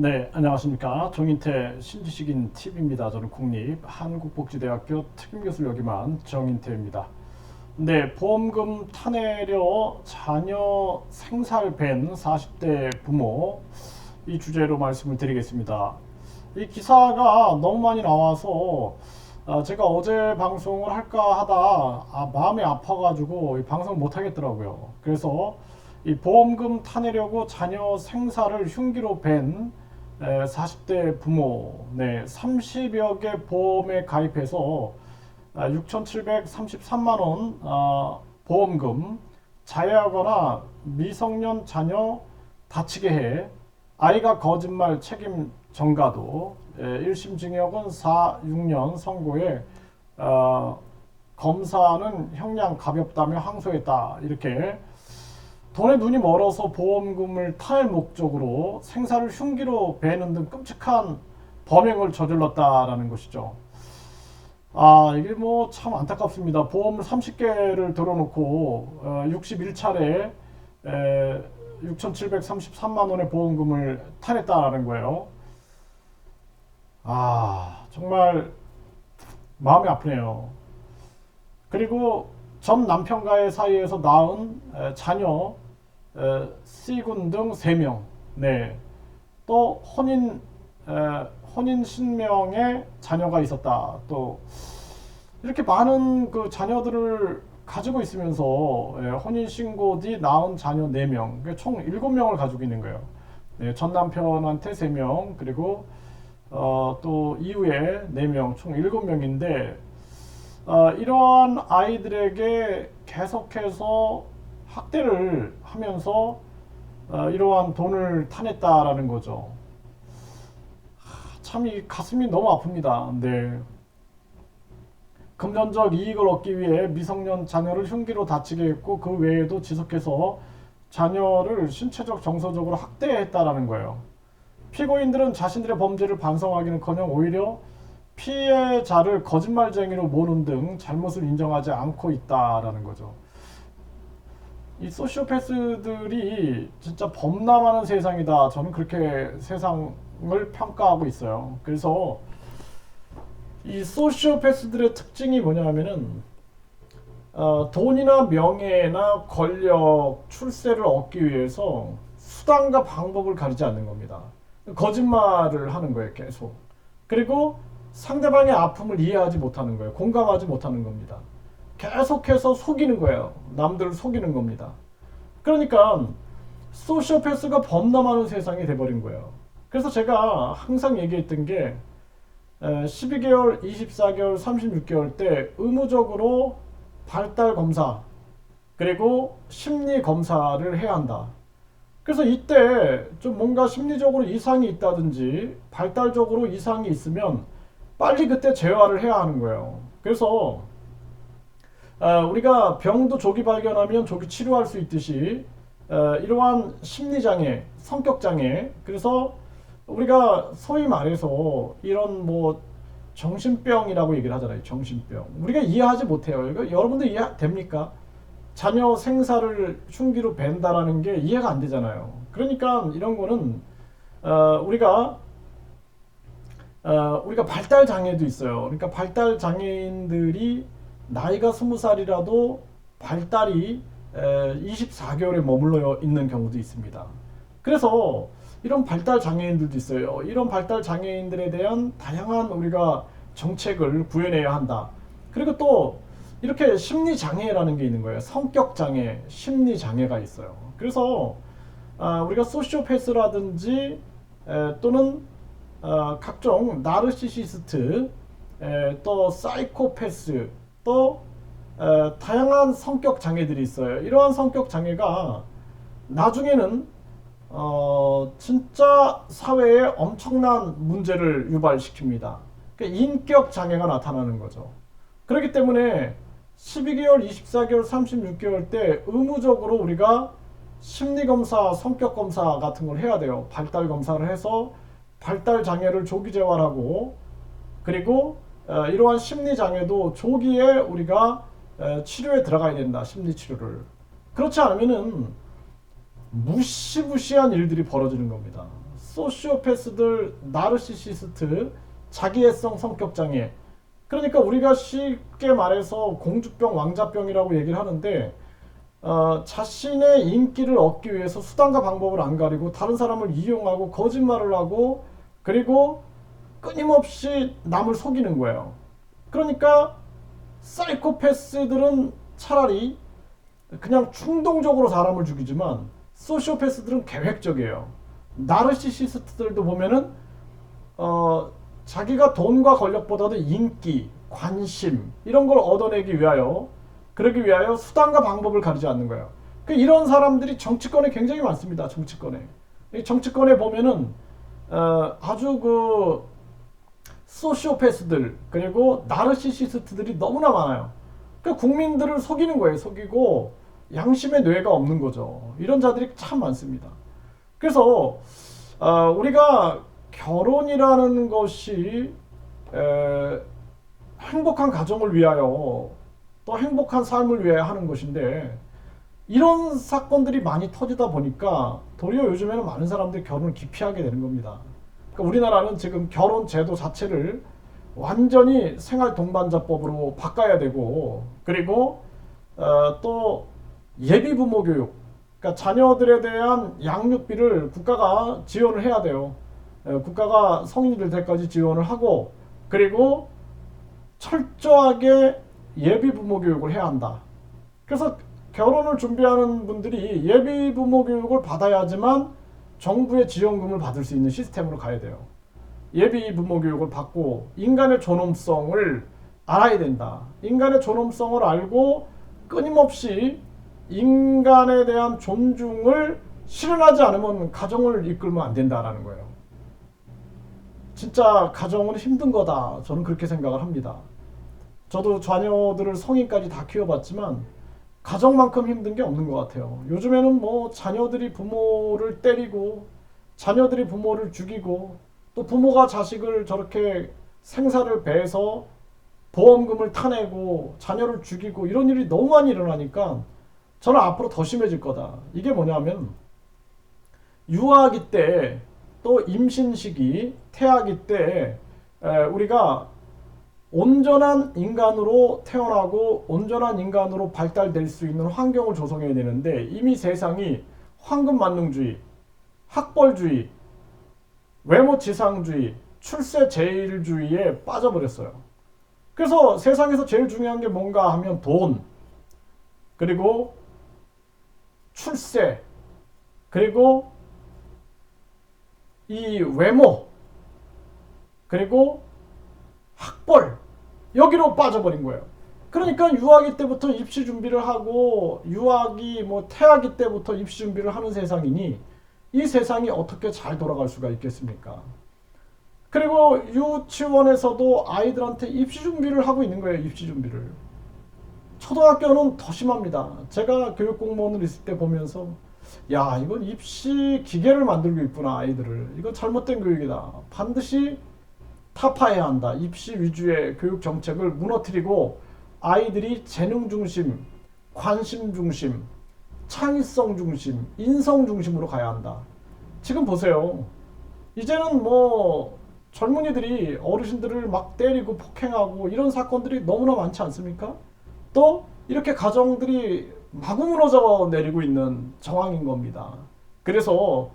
네, 안녕하십니까. 정인태 신지식인 TV입니다. 저는 국립 한국복지대학교 특임교수를 역임한 정인태입니다. 네, 보험금 타내려 자녀 생살 밴 40대 부모 이 주제로 말씀을 드리겠습니다. 이 기사가 너무 많이 나와서 아, 제가 어제 방송을 할까 하다 아, 마음이 아파가지고 이 방송 못 하겠더라고요. 그래서 이 보험금 타내려고 자녀 생사를 흉기로 벤 에, 40대 부모. 네, 30여 개 보험에 가입해서 아, 6,733만 원 아, 보험금 자해하거나 미성년 자녀 다치게 해. 아이가 거짓말 책임 전가도 예, 1심 징역은 4, 6년 선고에 어, 검사는 형량 가볍다며 항소했다. 이렇게 돈에 눈이 멀어서 보험금을 탈 목적으로 생사를 흉기로 베는 등 끔찍한 범행을 저질렀다라는 것이죠. 아 이게 뭐 참 안타깝습니다. 보험을 30개를 들어놓고 어, 61차례 에, 6,733만 원의 보험금을 탈했다라는 거예요. 아 정말 마음이 아프네요. 그리고 전 남편과의 사이에서 낳은 에, 자녀 에, C군 등 3명. 네. 또 혼인 에, 혼인 신명의 자녀가 있었다. 또 이렇게 많은 그 자녀들을 가지고 있으면서 예, 혼인 신고 뒤 낳은 자녀 4명, 그러니까 총 7명을 가지고 있는 거예요. 네, 전 남편한테 3명, 그리고 어, 또 이후에 4명, 총 7명인데 어, 이러한 아이들에게 계속해서 학대를 하면서 어, 이러한 돈을 타냈다라는 거죠. 참 이 가슴이 너무 아픕니다. 네. 금전적 이익을 얻기 위해 미성년 자녀를 흉기로 다치게 했고 그 외에도 지속해서 자녀를 신체적 정서적으로 학대했다라는 거예요. 피고인들은 자신들의 범죄를 반성하기는커녕 오히려 피해자를 거짓말쟁이로 모는 등 잘못을 인정하지 않고 있다라는 거죠. 이 소시오패스들이 진짜 범람하는 세상이다. 저는 그렇게 세상을 평가하고 있어요. 그래서 이 소시오패스들의 특징이 뭐냐면은 어, 돈이나 명예나 권력, 출세를 얻기 위해서 수단과 방법을 가리지 않는 겁니다. 거짓말을 하는 거예요, 계속. 그리고 상대방의 아픔을 이해하지 못하는 거예요. 공감하지 못하는 겁니다. 계속해서 속이는 거예요. 남들을 속이는 겁니다. 그러니까 소시오패스가 범람하는 세상이 돼버린 거예요. 그래서 제가 항상 얘기했던 게 12개월, 24개월, 36개월 때 의무적으로 발달 검사 그리고 심리 검사를 해야 한다. 그래서 이때 좀 뭔가 심리적으로 이상이 있다든지 발달적으로 이상이 있으면 빨리 그때 재활을 해야 하는 거예요. 그래서 어, 우리가 병도 조기 발견하면 조기 치료할 수 있듯이 어, 이러한 심리 장애, 성격 장애, 그래서 우리가 소위 말해서 이런 뭐 정신병이라고 얘기를 하잖아요. 정신병. 우리가 이해하지 못해요. 이거 여러분들 이해 됩니까? 자녀 생사를 흉기로 벤다라는 게 이해가 안 되잖아요. 그러니까 이런 거는 어, 우리가 어, 우리가 발달 장애도 있어요. 그러니까 발달 장애인들이 나이가 스무 살이라도 발달이 에, 24개월에 머물러 있는 경우도 있습니다. 그래서 이런 발달 장애인들도 있어요. 이런 발달 장애인들에 대한 다양한 우리가 정책을 구현해야 한다. 그리고 또 이렇게 심리 장애라는 게 있는 거예요. 성격 장애, 심리 장애가 있어요. 그래서 아, 우리가 소시오패스라든지 에, 또는 어, 각종 나르시시스트, 에, 또 사이코패스, 또 에, 다양한 성격 장애들이 있어요. 이러한 성격 장애가 나중에는 어, 진짜 사회에 엄청난 문제를 유발시킵니다. 그러니까 인격 장애가 나타나는 거죠. 그렇기 때문에 12개월, 24개월, 36개월 때 의무적으로 우리가 심리검사, 성격검사 같은 걸 해야 돼요. 발달 검사를 해서 발달 장애를 조기 재활하고 그리고 어, 이러한 심리 장애도 조기에 우리가 어, 치료에 들어가야 된다. 심리 치료를. 그렇지 않으면은 무시무시한 일들이 벌어지는 겁니다. 소시오패스들, 나르시시스트, 자기애성 성격 장애. 그러니까 우리가 쉽게 말해서 공주병, 왕자병이라고 얘기를 하는데 어, 자신의 인기를 얻기 위해서 수단과 방법을 안 가리고 다른 사람을 이용하고 거짓말을 하고 그리고 끊임없이 남을 속이는 거예요. 그러니까 사이코패스들은 차라리 그냥 충동적으로 사람을 죽이지만 소시오패스들은 계획적이에요. 나르시시스트들도 보면은 어, 자기가 돈과 권력보다도 인기, 관심 이런 걸 얻어내기 위하여 그러기 위하여 수단과 방법을 가리지 않는 거예요. 그 이런 사람들이 정치권에 굉장히 많습니다. 정치권에 이 정치권에 보면은 어, 아주 그 소시오패스들 그리고 나르시시스트들이 너무나 많아요. 그 국민들을 속이는 거예요. 속이고 양심의 뇌가 없는 거죠. 이런 자들이 참 많습니다. 그래서 어, 우리가 결혼이라는 것이 에, 행복한 가정을 위하여 또 행복한 삶을 위해 하는 것인데 이런 사건들이 많이 터지다 보니까 도리어 요즘에는 많은 사람들이 결혼을 기피하게 되는 겁니다. 그러니까 우리나라는 지금 결혼 제도 자체를 완전히 생활 동반자법으로 바꿔야 되고 그리고 어, 또 예비 부모 교육 그러니까 자녀들에 대한 양육비를 국가가 지원을 해야 돼요. 에, 국가가 성인이 될 때까지 지원을 하고 그리고 철저하게 예비 부모 교육을 해야 한다. 그래서 결혼을 준비하는 분들이 예비 부모 교육을 받아야지만 정부의 지원금을 받을 수 있는 시스템으로 가야 돼요. 예비 부모 교육을 받고 인간의 존엄성을 알아야 된다. 인간의 존엄성을 알고 끊임없이 인간에 대한 존중을 실현하지 않으면 가정을 이끌면 안 된다라는 거예요. 진짜 가정은 힘든 거다. 저는 그렇게 생각을 합니다. 저도 자녀들을 성인까지 다 키워봤지만 가정만큼 힘든 게 없는 것 같아요. 요즘에는 뭐 자녀들이 부모를 때리고 자녀들이 부모를 죽이고 또 부모가 자식을 저렇게 생사를 배해서 보험금을 타내고 자녀를 죽이고 이런 일이 너무 많이 일어나니까 저는 앞으로 더 심해질 거다. 이게 뭐냐면 유아기 때 또 임신 시기, 태아기 때 에, 우리가 온전한 인간으로 태어나고 온전한 인간으로 발달될 수 있는 환경을 조성해야 되는데 이미 세상이 황금 만능주의, 학벌주의, 외모 지상주의, 출세 제일주의에 빠져버렸어요. 그래서 세상에서 제일 중요한 게 뭔가 하면 돈, 그리고 출세, 그리고 이 외모, 그리고 학벌, 여기로 빠져버린 거예요. 그러니까 유아기 때부터 입시 준비를 하고 유아기 뭐 태아기 때부터 입시 준비를 하는 세상이니 이 세상이 어떻게 잘 돌아갈 수가 있겠습니까? 그리고 유치원에서도 아이들한테 입시 준비를 하고 있는 거예요. 입시 준비를. 초등학교는 더 심합니다. 제가 교육 공무원을 있을 때 보면서 야 이건 입시 기계를 만들고 있구나 아이들을 이건 잘못된 교육이다. 반드시 타파해야 한다. 입시 위주의 교육 정책을 무너뜨리고 아이들이 재능 중심, 관심 중심, 창의성 중심, 인성 중심으로 가야 한다. 지금 보세요. 이제는 뭐 젊은이들이 어르신들을 막 때리고 폭행하고 이런 사건들이 너무나 많지 않습니까? 또 이렇게 가정들이 마구 무너져 내리고 있는 정황인 겁니다. 그래서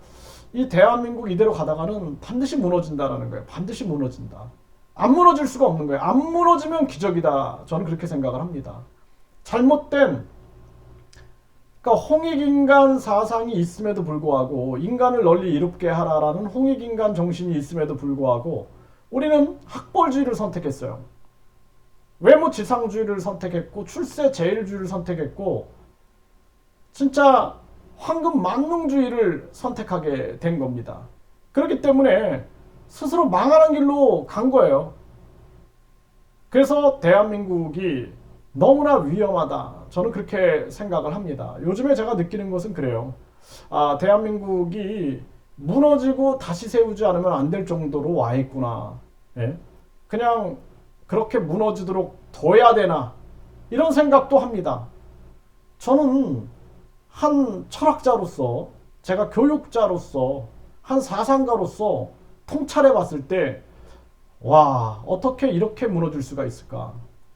이 대한민국 이대로 가다가는 반드시 무너진다라는 거예요. 반드시 무너진다. 안 무너질 수가 없는 거예요. 안 무너지면 기적이다. 저는 그렇게 생각을 합니다. 잘못된 그러니까 홍익인간 사상이 있음에도 불구하고 인간을 널리 이롭게 하라라는 홍익인간 정신이 있음에도 불구하고 우리는 학벌주의를 선택했어요. 외모 지상주의를 선택했고 출세 제일주의를 선택했고 진짜 황금 만능주의를 선택하게 된 겁니다. 그렇기 때문에 스스로 망하는 길로 간 거예요. 그래서 대한민국이 너무나 위험하다. 저는 그렇게 생각을 합니다. 요즘에 제가 느끼는 것은 그래요. 아, 대한민국이 무너지고 다시 세우지 않으면 안 될 정도로 와 있구나. 예? 그냥 그렇게 무너지도록 둬야 되나. 이런 생각도 합니다. 저는 한 철학자로서, 제가 교육자로서 한 사상가로서 통찰해 봤을 때, 와, 어떻게 이렇게 무너질 수가 있을까?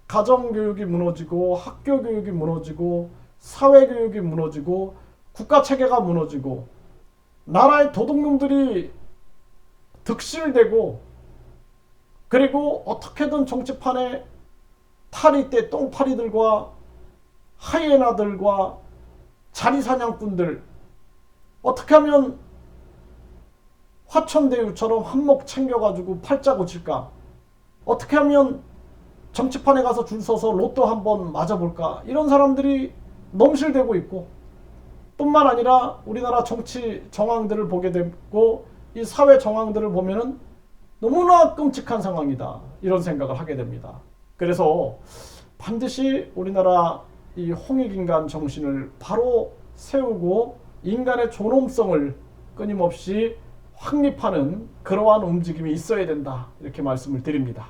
가정교육이 무너지고, 학교교육이 무너지고, 사회교육이 무너지고, 국가체계가 무너지고, 나라의 도둑놈들이 득실되고, 그리고 어떻게든 정치판에 파리 때 똥파리들과 하이에나들과 자리 사냥꾼들 어떻게 하면 화천대유처럼 한몫 챙겨가지고 팔자 고칠까? 어떻게 하면 정치판에 가서 줄 서서 로또 한번 맞아볼까? 이런 사람들이 넘실대고 있고 뿐만 아니라 우리나라 정치 정황들을 보게 되고 이 사회 정황들을 보면은 너무나 끔찍한 상황이다. 이런 생각을 하게 됩니다. 그래서 반드시 우리나라 이 홍익인간 정신을 바로 세우고 인간의 존엄성을 끊임없이 확립하는 그러한 움직임이 있어야 된다. 이렇게 말씀을 드립니다.